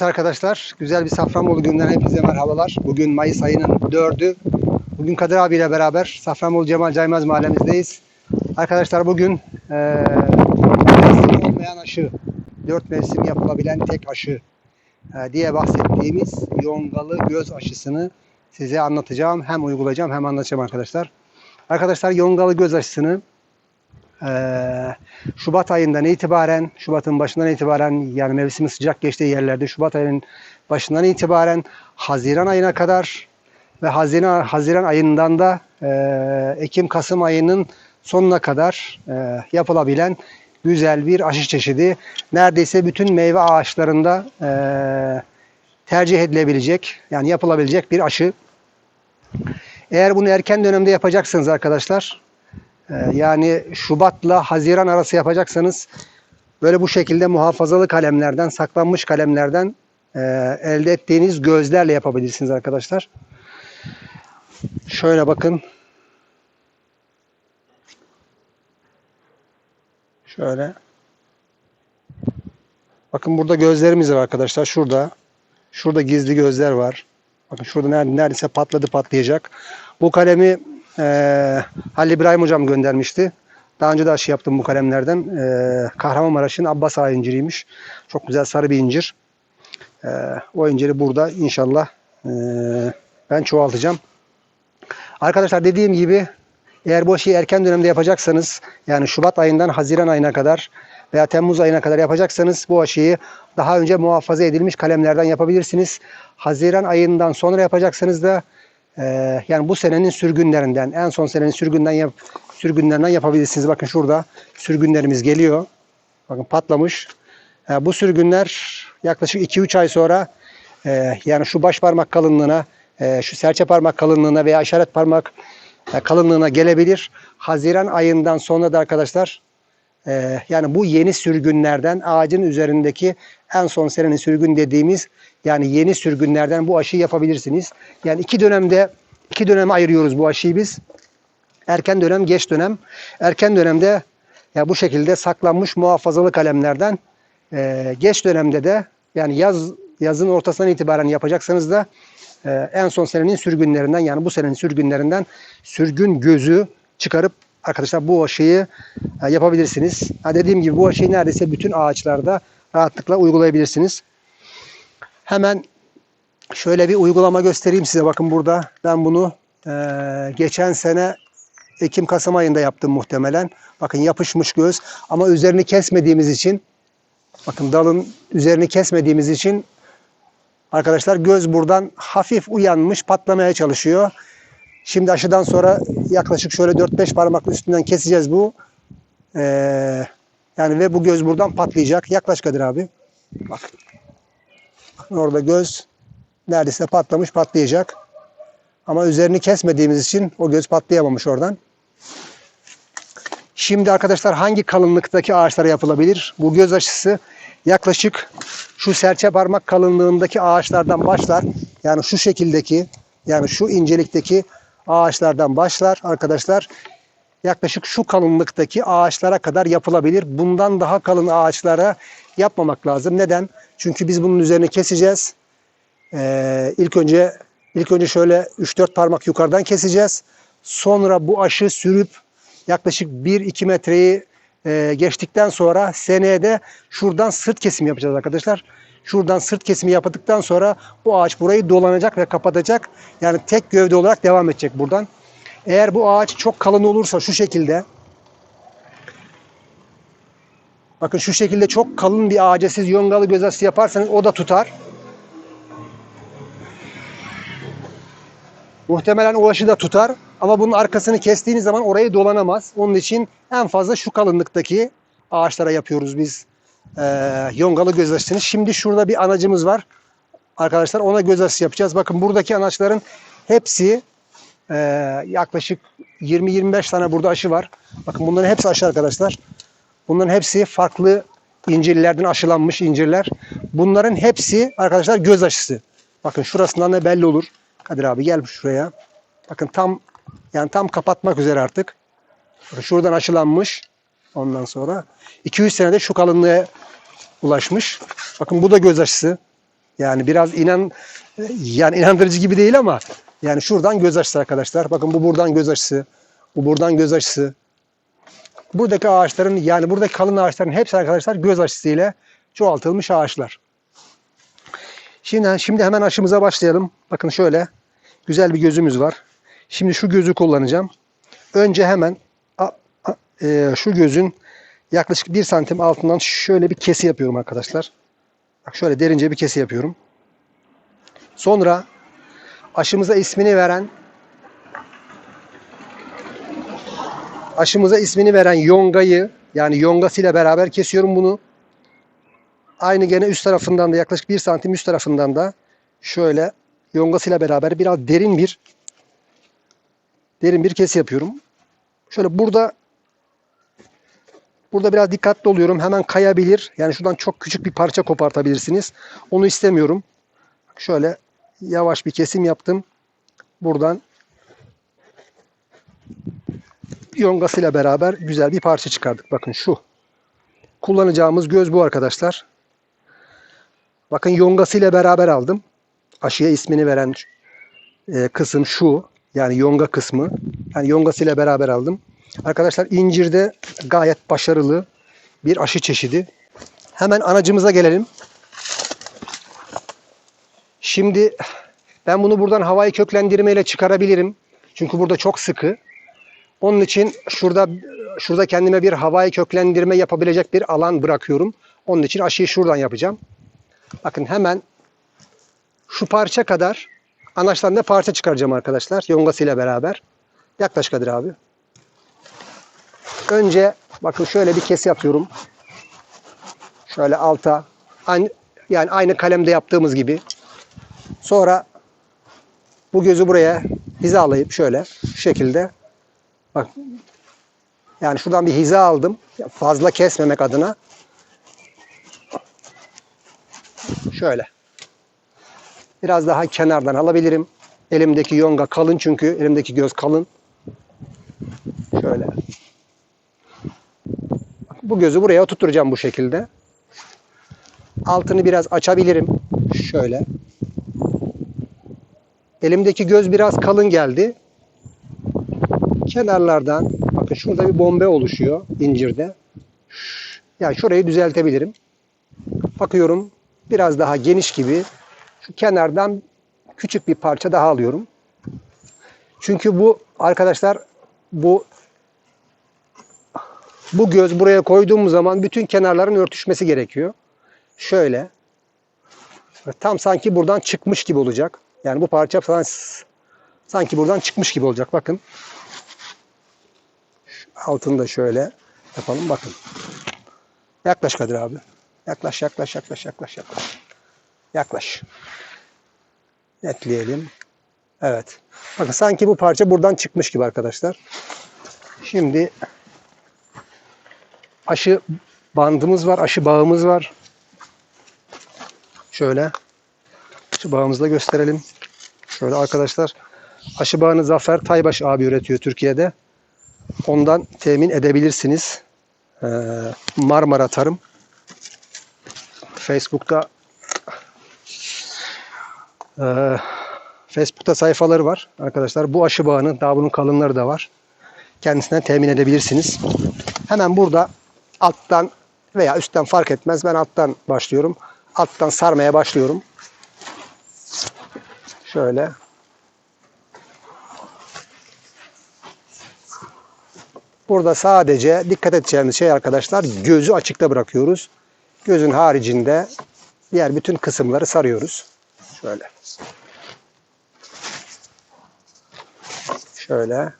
Evet arkadaşlar, güzel bir Safranbolu günden hepinize merhabalar. Bugün Mayıs ayının 4'ü. Bugün Kadir abiyle beraber Safranbolu Cemal Caymaz mahallemizdeyiz. Arkadaşlar bugün eee mevsim olmayan aşı, 4 mevsim yapılabilen tek aşı eee, diye bahsettiğimiz yongalı göz aşısını size anlatacağım. Hem uygulayacağım hem anlatacağım arkadaşlar. Arkadaşlar yongalı göz aşısını Şubat ayından itibaren, Şubat'ın başından itibaren yani mevsimin sıcak geçtiği yerlerde Şubat ayının başından itibaren Haziran ayına kadar ve Haziran, Haziran ayından da eee, Ekim-Kasım ayının sonuna kadar eee, yapılabilen güzel bir aşı çeşidi. Neredeyse bütün meyve ağaçlarında eee, tercih edilebilecek yani yapılabilecek bir aşı. Eğer bunu erken dönemde yapacaksınız arkadaşlar, ee, yani Şubat'la Haziran arası yapacaksanız böyle bu şekilde muhafazalı kalemlerden, saklanmış kalemlerden e, elde ettiğiniz gözlerle yapabilirsiniz arkadaşlar. Şöyle bakın. Şöyle. Bakın burada gözlerimiz var arkadaşlar. Şurada. Şurada gizli gözler var. Bakın şurada ner- neredeyse patladı patlayacak. Bu kalemi eee Halil İbrahim hocam göndermişti. Daha önce de aşı yaptım bu kalemlerden. Eee Kahramanmaraş'ın Abbas Ağa inciriymiş. Çok güzel sarı bir incir. Eee, o inciri burada inşallah eee, ben çoğaltacağım. Arkadaşlar dediğim gibi eğer bu aşıyı erken dönemde yapacaksanız yani Şubat ayından Haziran ayına kadar veya Temmuz ayına kadar yapacaksanız bu aşıyı daha önce muhafaza edilmiş kalemlerden yapabilirsiniz. Haziran ayından sonra yapacaksanız da eee, yani bu senenin sürgünlerinden en son senenin sürgünden yap, sürgünlerinden yapabilirsiniz. Bakın şurada sürgünlerimiz geliyor. Bakın patlamış. E, bu sürgünler yaklaşık 2-3 ay sonra e, yani şu baş parmak kalınlığına, e, şu serçe parmak kalınlığına veya işaret parmak e, kalınlığına gelebilir. Haziran ayından sonra da arkadaşlar e, yani bu yeni sürgünlerden ağacın üzerindeki en son senenin sürgün dediğimiz yani yeni sürgünlerden bu aşıyı yapabilirsiniz. Yani iki dönemde iki döneme ayırıyoruz bu aşıyı biz. Erken dönem, geç dönem. Erken dönemde ya bu şekilde saklanmış muhafazalı kalemlerden e, geç dönemde de yani yaz yazın ortasından itibaren yapacaksanız da e, en son senenin sürgünlerinden yani bu senenin sürgünlerinden sürgün gözü çıkarıp arkadaşlar bu aşıyı e, yapabilirsiniz. Ha, dediğim gibi bu aşıyı neredeyse bütün ağaçlarda rahatlıkla uygulayabilirsiniz. Hemen şöyle bir uygulama göstereyim size. Bakın burada ben bunu e, geçen sene Ekim-Kasım ayında yaptım muhtemelen. Bakın yapışmış göz ama üzerini kesmediğimiz için bakın dalın üzerini kesmediğimiz için arkadaşlar göz buradan hafif uyanmış patlamaya çalışıyor. Şimdi aşıdan sonra yaklaşık şöyle 4-5 parmak üstünden keseceğiz bu. Ee, yani ve bu göz buradan patlayacak. Yaklaş Kadir abi. Bak. Orada göz neredeyse patlamış patlayacak. Ama üzerini kesmediğimiz için o göz patlayamamış oradan. Şimdi arkadaşlar hangi kalınlıktaki ağaçlara yapılabilir? Bu göz aşısı yaklaşık şu serçe parmak kalınlığındaki ağaçlardan başlar. Yani şu şekildeki yani şu incelikteki ağaçlardan başlar arkadaşlar. Yaklaşık şu kalınlıktaki ağaçlara kadar yapılabilir. Bundan daha kalın ağaçlara yapmamak lazım. Neden? Çünkü biz bunun üzerine keseceğiz. Ee, ilk önce ilk önce şöyle 3-4 parmak yukarıdan keseceğiz. Sonra bu aşı sürüp yaklaşık 1-2 metreyi e, geçtikten sonra seneye de şuradan sırt kesimi yapacağız arkadaşlar. Şuradan sırt kesimi yaptıktan sonra bu ağaç burayı dolanacak ve kapatacak. Yani tek gövde olarak devam edecek buradan. Eğer bu ağaç çok kalın olursa şu şekilde Bakın şu şekilde çok kalın bir ağaca siz yongalı göz aşısı yaparsanız o da tutar. Muhtemelen o aşı da tutar. Ama bunun arkasını kestiğiniz zaman orayı dolanamaz. Onun için en fazla şu kalınlıktaki ağaçlara yapıyoruz biz e, yongalı göz. Şimdi şurada bir anacımız var. Arkadaşlar ona göz yapacağız. Bakın buradaki anaçların hepsi e, yaklaşık 20-25 tane burada aşı var. Bakın bunların hepsi aşı arkadaşlar. Bunların hepsi farklı incirlerden aşılanmış incirler. Bunların hepsi arkadaşlar göz aşısı. Bakın şurasından da belli olur. Kadir abi gel şuraya. Bakın tam yani tam kapatmak üzere artık. Bakın şuradan aşılanmış. Ondan sonra 200 senede şu kalınlığa ulaşmış. Bakın bu da göz aşısı. Yani biraz inan yani inandırıcı gibi değil ama yani şuradan göz açısı arkadaşlar. Bakın bu buradan göz açısı. Bu buradan göz açısı. Buradaki ağaçların yani buradaki kalın ağaçların hepsi arkadaşlar göz açısıyla çoğaltılmış ağaçlar. Şimdi, şimdi hemen aşımıza başlayalım. Bakın şöyle güzel bir gözümüz var. Şimdi şu gözü kullanacağım. Önce hemen a- a- e, şu gözün yaklaşık 1 santim altından şöyle bir kesi yapıyorum arkadaşlar. Bak şöyle derince bir kesi yapıyorum. Sonra aşımıza ismini veren aşımıza ismini veren yongayı yani yongasıyla beraber kesiyorum bunu. Aynı gene üst tarafından da yaklaşık 1 santim üst tarafından da şöyle yongasıyla beraber biraz derin bir derin bir kesi yapıyorum. Şöyle burada burada biraz dikkatli oluyorum. Hemen kayabilir. Yani şuradan çok küçük bir parça kopartabilirsiniz. Onu istemiyorum. Şöyle yavaş bir kesim yaptım. Buradan yongasıyla beraber güzel bir parça çıkardık. Bakın şu. Kullanacağımız göz bu arkadaşlar. Bakın yongasıyla beraber aldım. Aşıya ismini veren e, kısım şu. Yani yonga kısmı. Yani yongasıyla beraber aldım. Arkadaşlar incirde gayet başarılı bir aşı çeşidi. Hemen anacımıza gelelim. Şimdi ben bunu buradan havai köklendirmeyle çıkarabilirim. Çünkü burada çok sıkı. Onun için şurada şurada kendime bir havai köklendirme yapabilecek bir alan bırakıyorum. Onun için aşıyı şuradan yapacağım. Bakın hemen şu parça kadar anaçtan da parça çıkaracağım arkadaşlar. Yongasıyla beraber. Yaklaş Kadir abi. Önce bakın şöyle bir kesi yapıyorum. Şöyle alta. Yani aynı kalemde yaptığımız gibi. Sonra bu gözü buraya hizalayıp şöyle şu şekilde bak yani şuradan bir hiza aldım. Fazla kesmemek adına. Şöyle. Biraz daha kenardan alabilirim. Elimdeki yonga kalın çünkü. Elimdeki göz kalın. Şöyle. Bu gözü buraya oturtacağım bu şekilde. Altını biraz açabilirim. Şöyle. Elimdeki göz biraz kalın geldi. Kenarlardan bakın şurada bir bombe oluşuyor incirde. Yani şurayı düzeltebilirim. Bakıyorum biraz daha geniş gibi. Şu kenardan küçük bir parça daha alıyorum. Çünkü bu arkadaşlar bu bu göz buraya koyduğumuz zaman bütün kenarların örtüşmesi gerekiyor. Şöyle. Tam sanki buradan çıkmış gibi olacak. Yani bu parça falan sanki buradan çıkmış gibi olacak. Bakın. Altını da şöyle yapalım. Bakın. Yaklaş Kadir abi. Yaklaş, yaklaş, yaklaş, yaklaş, yaklaş. Yaklaş. Netleyelim. Evet. Bakın sanki bu parça buradan çıkmış gibi arkadaşlar. Şimdi aşı bandımız var, aşı bağımız var. Şöyle aşı bağımızı da gösterelim. Şöyle arkadaşlar aşı bağını Zafer Taybaş abi üretiyor Türkiye'de. Ondan temin edebilirsiniz. Ee, Marmara Tarım. Facebook'ta ee, Facebook'ta sayfaları var arkadaşlar. Bu aşı bağının daha bunun kalınları da var. Kendisinden temin edebilirsiniz. Hemen burada alttan veya üstten fark etmez. Ben alttan başlıyorum. Alttan sarmaya başlıyorum. Şöyle. Burada sadece dikkat edeceğimiz şey arkadaşlar gözü açıkta bırakıyoruz. Gözün haricinde diğer bütün kısımları sarıyoruz. Şöyle. Şöyle.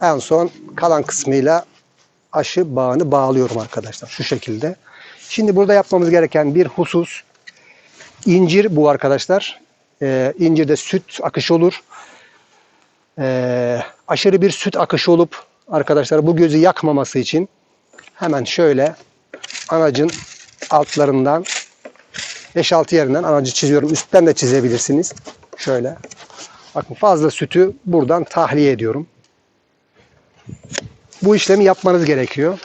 En son kalan kısmıyla aşı bağını bağlıyorum arkadaşlar. Şu şekilde. Şimdi burada yapmamız gereken bir husus. İncir bu arkadaşlar. Ee, incirde süt akışı olur. Ee, aşırı bir süt akışı olup arkadaşlar bu gözü yakmaması için hemen şöyle anacın altlarından 5-6 yerinden anacı çiziyorum. Üstten de çizebilirsiniz. Şöyle. Bakın fazla sütü buradan tahliye ediyorum. Bu işlemi yapmanız gerekiyor.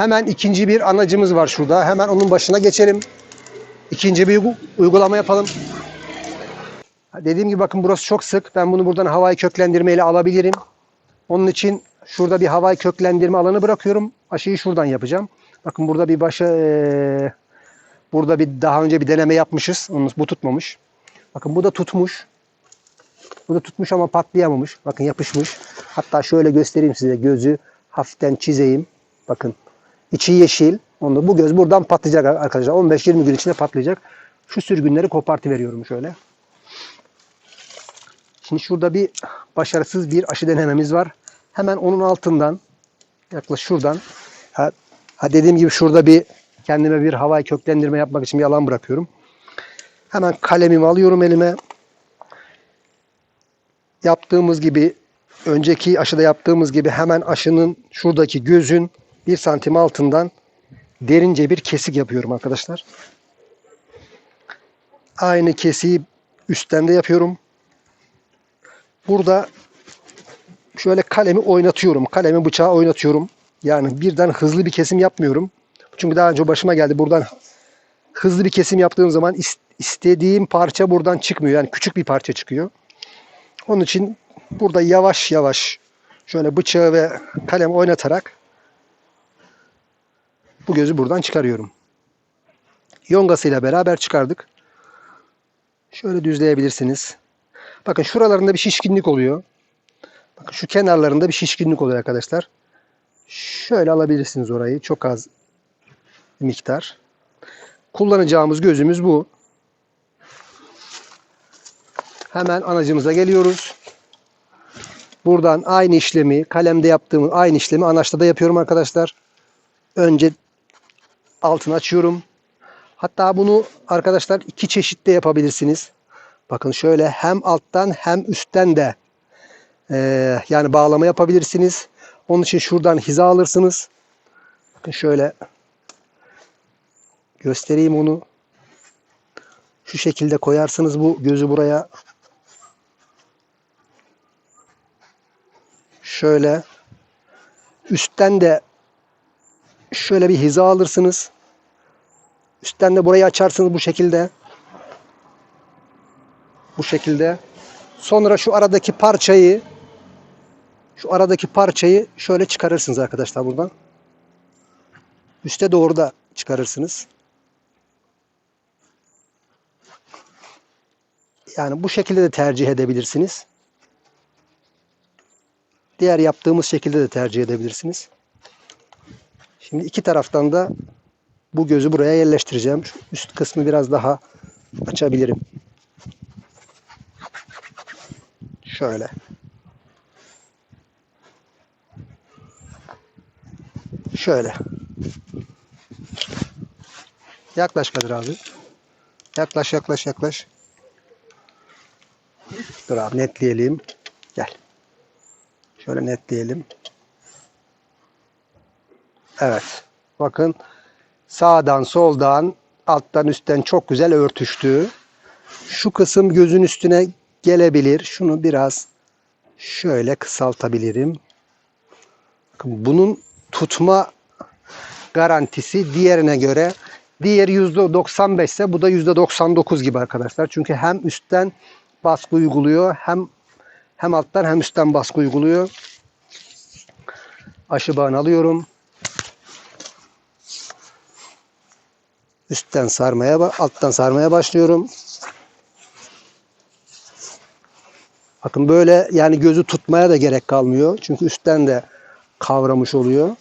Hemen ikinci bir anacımız var şurada. Hemen onun başına geçelim. İkinci bir uygu- uygulama yapalım. Dediğim gibi bakın burası çok sık. Ben bunu buradan havai köklendirmeyle alabilirim. Onun için şurada bir havai köklendirme alanı bırakıyorum. Aşıyı şuradan yapacağım. Bakın burada bir başa eee, burada bir daha önce bir deneme yapmışız. Bu tutmamış. Bakın bu da tutmuş. Bu da tutmuş ama patlayamamış. Bakın yapışmış. Hatta şöyle göstereyim size. Gözü hafiften çizeyim. Bakın. İçi yeşil. Onu bu göz buradan patlayacak arkadaşlar. 15-20 gün içinde patlayacak. Şu sürgünleri kopartı veriyorum şöyle. Şimdi şurada bir başarısız bir aşı denememiz var. Hemen onun altından yaklaşık şuradan ha, ha dediğim gibi şurada bir kendime bir havai köklendirme yapmak için bir alan bırakıyorum. Hemen kalemimi alıyorum elime. Yaptığımız gibi önceki aşıda yaptığımız gibi hemen aşının şuradaki gözün bir santim altından derince bir kesik yapıyorum arkadaşlar. Aynı kesiği üstten de yapıyorum. Burada şöyle kalemi oynatıyorum. Kalemi bıçağı oynatıyorum. Yani birden hızlı bir kesim yapmıyorum. Çünkü daha önce başıma geldi. Buradan hızlı bir kesim yaptığım zaman is- istediğim parça buradan çıkmıyor. Yani küçük bir parça çıkıyor. Onun için burada yavaş yavaş şöyle bıçağı ve kalem oynatarak bu gözü buradan çıkarıyorum. Yongasıyla beraber çıkardık. Şöyle düzleyebilirsiniz. Bakın şuralarında bir şişkinlik oluyor. Bakın şu kenarlarında bir şişkinlik oluyor arkadaşlar. Şöyle alabilirsiniz orayı. Çok az miktar. Kullanacağımız gözümüz bu. Hemen anacımıza geliyoruz. Buradan aynı işlemi, kalemde yaptığımız aynı işlemi anaçta da yapıyorum arkadaşlar. Önce altını açıyorum. Hatta bunu arkadaşlar iki çeşitte yapabilirsiniz. Bakın şöyle hem alttan hem üstten de eee, yani bağlama yapabilirsiniz. Onun için şuradan hiza alırsınız. Bakın şöyle göstereyim onu. Şu şekilde koyarsınız bu gözü buraya. Şöyle üstten de şöyle bir hiza alırsınız. Üstten de burayı açarsınız bu şekilde. Bu şekilde. Sonra şu aradaki parçayı şu aradaki parçayı şöyle çıkarırsınız arkadaşlar buradan. Üste doğru da çıkarırsınız. Yani bu şekilde de tercih edebilirsiniz. Diğer yaptığımız şekilde de tercih edebilirsiniz. Şimdi iki taraftan da bu gözü buraya yerleştireceğim. Şu üst kısmı biraz daha açabilirim. Şöyle. Şöyle. Yaklaş Kadir abi. Yaklaş yaklaş yaklaş. Dur abi netleyelim. Gel. Şöyle netleyelim. Evet. Bakın sağdan soldan alttan üstten çok güzel örtüştü. Şu kısım gözün üstüne gelebilir. Şunu biraz şöyle kısaltabilirim. Bakın bunun tutma garantisi diğerine göre diğeri %95 ise bu da %99 gibi arkadaşlar. Çünkü hem üstten baskı uyguluyor hem hem alttan hem üstten baskı uyguluyor. Aşı bağını alıyorum. Üstten sarmaya, alttan sarmaya başlıyorum. Bakın böyle yani gözü tutmaya da gerek kalmıyor. Çünkü üstten de kavramış oluyor.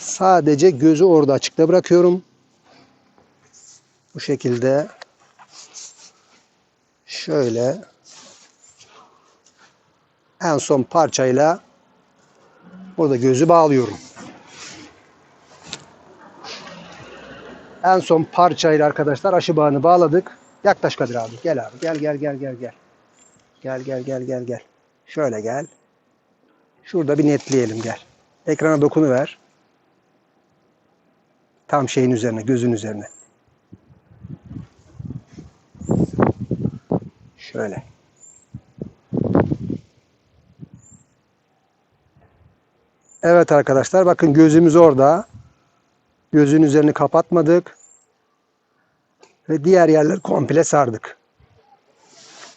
Sadece gözü orada açıkta bırakıyorum. Bu şekilde şöyle en son parçayla burada gözü bağlıyorum. En son parçayla arkadaşlar aşı bağını bağladık. Yaklaş Kadir abi. Gel abi. Gel gel gel gel gel. Gel gel gel gel gel. Şöyle gel. Şurada bir netleyelim gel. Ekrana dokunuver. Tam şeyin üzerine, gözün üzerine. Şöyle. Evet arkadaşlar bakın gözümüz orada. Gözün üzerini kapatmadık. Ve diğer yerler komple sardık.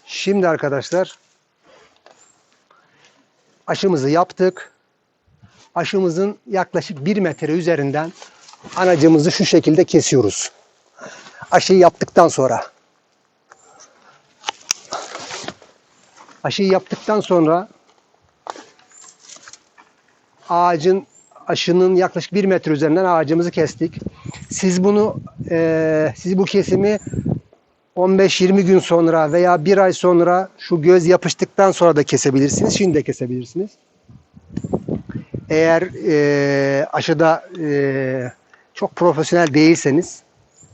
Şimdi arkadaşlar aşımızı yaptık. Aşımızın yaklaşık 1 metre üzerinden anacımızı şu şekilde kesiyoruz. Aşıyı yaptıktan sonra. Aşıyı yaptıktan sonra ağacın aşının yaklaşık 1 metre üzerinden ağacımızı kestik. Siz bunu eee, siz bu kesimi 15-20 gün sonra veya bir ay sonra şu göz yapıştıktan sonra da kesebilirsiniz. Şimdi de kesebilirsiniz. Eğer eee, aşıda eee, çok profesyonel değilseniz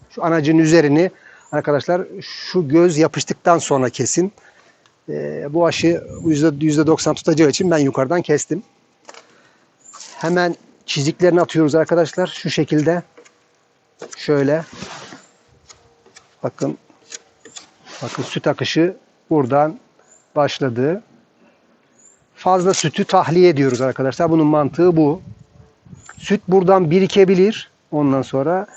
şu anacın üzerini arkadaşlar şu göz yapıştıktan sonra kesin. Eee, bu aşı yüzde 90 tutacağı için ben yukarıdan kestim. Hemen çiziklerini atıyoruz arkadaşlar. Şu şekilde. Şöyle. Bakın. Bakın süt akışı buradan başladı. Fazla sütü tahliye ediyoruz arkadaşlar. Bunun mantığı bu. Süt buradan birikebilir. Ondan sonra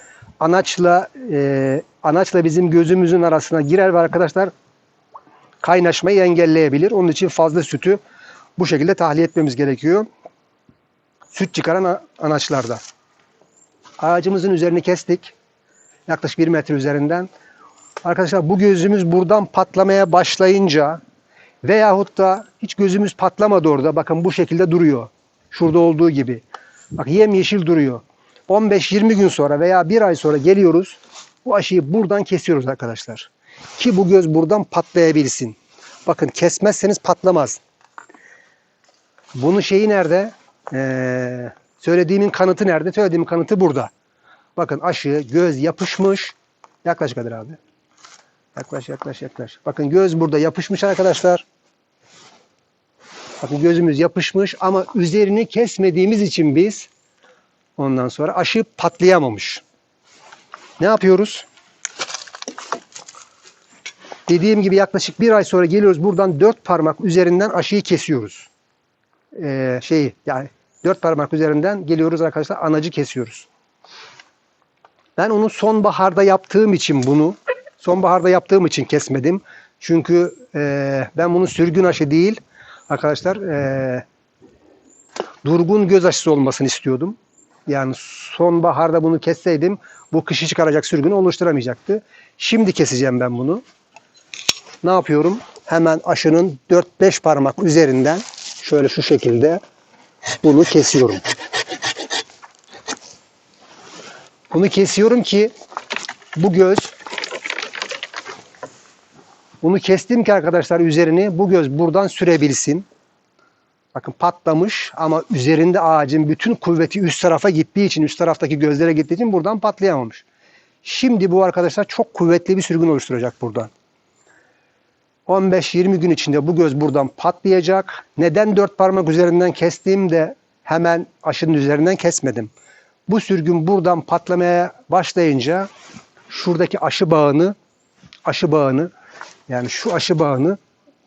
anaçla e, anaçla bizim gözümüzün arasına girer ve arkadaşlar kaynaşmayı engelleyebilir. Onun için fazla sütü bu şekilde tahliye etmemiz gerekiyor süt çıkaran anaçlarda. Ağacımızın üzerini kestik. Yaklaşık 1 metre üzerinden. Arkadaşlar bu gözümüz buradan patlamaya başlayınca veyahut da hiç gözümüz patlamadı orada. Bakın bu şekilde duruyor. Şurada olduğu gibi. Bak yemyeşil duruyor. 15-20 gün sonra veya bir ay sonra geliyoruz. Bu aşıyı buradan kesiyoruz arkadaşlar. Ki bu göz buradan patlayabilsin. Bakın kesmezseniz patlamaz. Bunun şeyi nerede? Ee, söylediğimin kanıtı nerede? Söylediğimin kanıtı burada. Bakın aşı, göz yapışmış. Yaklaş Kadir abi. Yaklaş, yaklaş, yaklaş. Bakın göz burada yapışmış arkadaşlar. Bakın gözümüz yapışmış ama üzerini kesmediğimiz için biz ondan sonra aşı patlayamamış. Ne yapıyoruz? Dediğim gibi yaklaşık bir ay sonra geliyoruz. Buradan dört parmak üzerinden aşıyı kesiyoruz e, şeyi yani dört parmak üzerinden geliyoruz arkadaşlar anacı kesiyoruz. Ben onu sonbaharda yaptığım için bunu sonbaharda yaptığım için kesmedim. Çünkü e, ben bunu sürgün aşı değil arkadaşlar e, durgun göz aşısı olmasını istiyordum. Yani sonbaharda bunu kesseydim bu kışı çıkaracak sürgünü oluşturamayacaktı. Şimdi keseceğim ben bunu. Ne yapıyorum? Hemen aşının 4-5 parmak üzerinden şöyle şu şekilde bunu kesiyorum. Bunu kesiyorum ki bu göz bunu kestim ki arkadaşlar üzerini bu göz buradan sürebilsin. Bakın patlamış ama üzerinde ağacın bütün kuvveti üst tarafa gittiği için, üst taraftaki gözlere gittiği için buradan patlayamamış. Şimdi bu arkadaşlar çok kuvvetli bir sürgün oluşturacak buradan. 15-20 gün içinde bu göz buradan patlayacak. Neden dört parmak üzerinden kestiğimde hemen aşının üzerinden kesmedim. Bu sürgün buradan patlamaya başlayınca şuradaki aşı bağını aşı bağını yani şu aşı bağını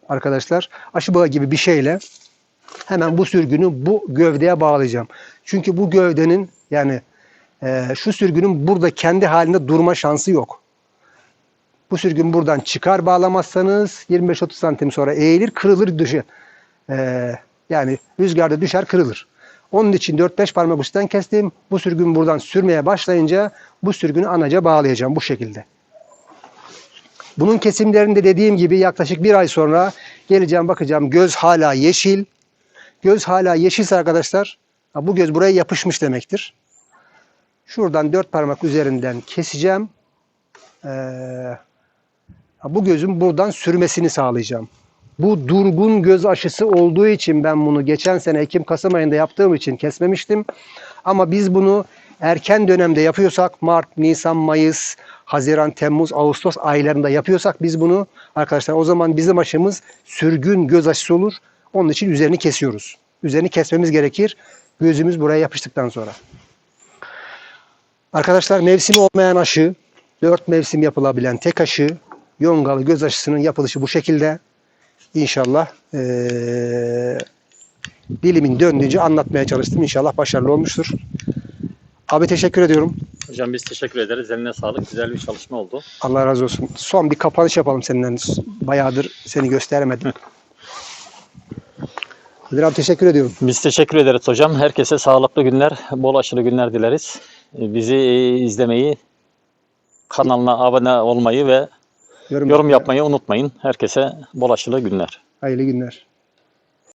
arkadaşlar aşı bağı gibi bir şeyle hemen bu sürgünü bu gövdeye bağlayacağım. Çünkü bu gövdenin yani e, şu sürgünün burada kendi halinde durma şansı yok. Bu sürgün buradan çıkar bağlamazsanız 25-30 santim sonra eğilir kırılır dışı. Ee, yani rüzgarda düşer kırılır. Onun için 4-5 parmak üstten kestim. Bu sürgün buradan sürmeye başlayınca bu sürgünü anaca bağlayacağım bu şekilde. Bunun kesimlerinde dediğim gibi yaklaşık bir ay sonra geleceğim bakacağım göz hala yeşil. Göz hala yeşilse arkadaşlar bu göz buraya yapışmış demektir. Şuradan dört parmak üzerinden keseceğim. Ee, bu gözün buradan sürmesini sağlayacağım. Bu durgun göz aşısı olduğu için ben bunu geçen sene Ekim-Kasım ayında yaptığım için kesmemiştim. Ama biz bunu erken dönemde yapıyorsak Mart, Nisan, Mayıs, Haziran, Temmuz, Ağustos aylarında yapıyorsak biz bunu arkadaşlar o zaman bizim aşımız sürgün göz aşısı olur. Onun için üzerini kesiyoruz. Üzerini kesmemiz gerekir. Gözümüz buraya yapıştıktan sonra. Arkadaşlar mevsimi olmayan aşı, dört mevsim yapılabilen tek aşı, yongalı göz aşısının yapılışı bu şekilde. İnşallah eee, dilimin döndüğünce anlatmaya çalıştım. İnşallah başarılı olmuştur. Abi teşekkür ediyorum. Hocam biz teşekkür ederiz. Eline sağlık. Güzel bir çalışma oldu. Allah razı olsun. Son bir kapanış yapalım seninle. Bayağıdır seni gösteremedim. Kadir abi teşekkür ediyorum. Biz teşekkür ederiz hocam. Herkese sağlıklı günler, bol aşılı günler dileriz. Bizi e, izlemeyi, kanalına abone olmayı ve yorum yapmayı unutmayın. Herkese bol aşılı günler. Hayırlı günler.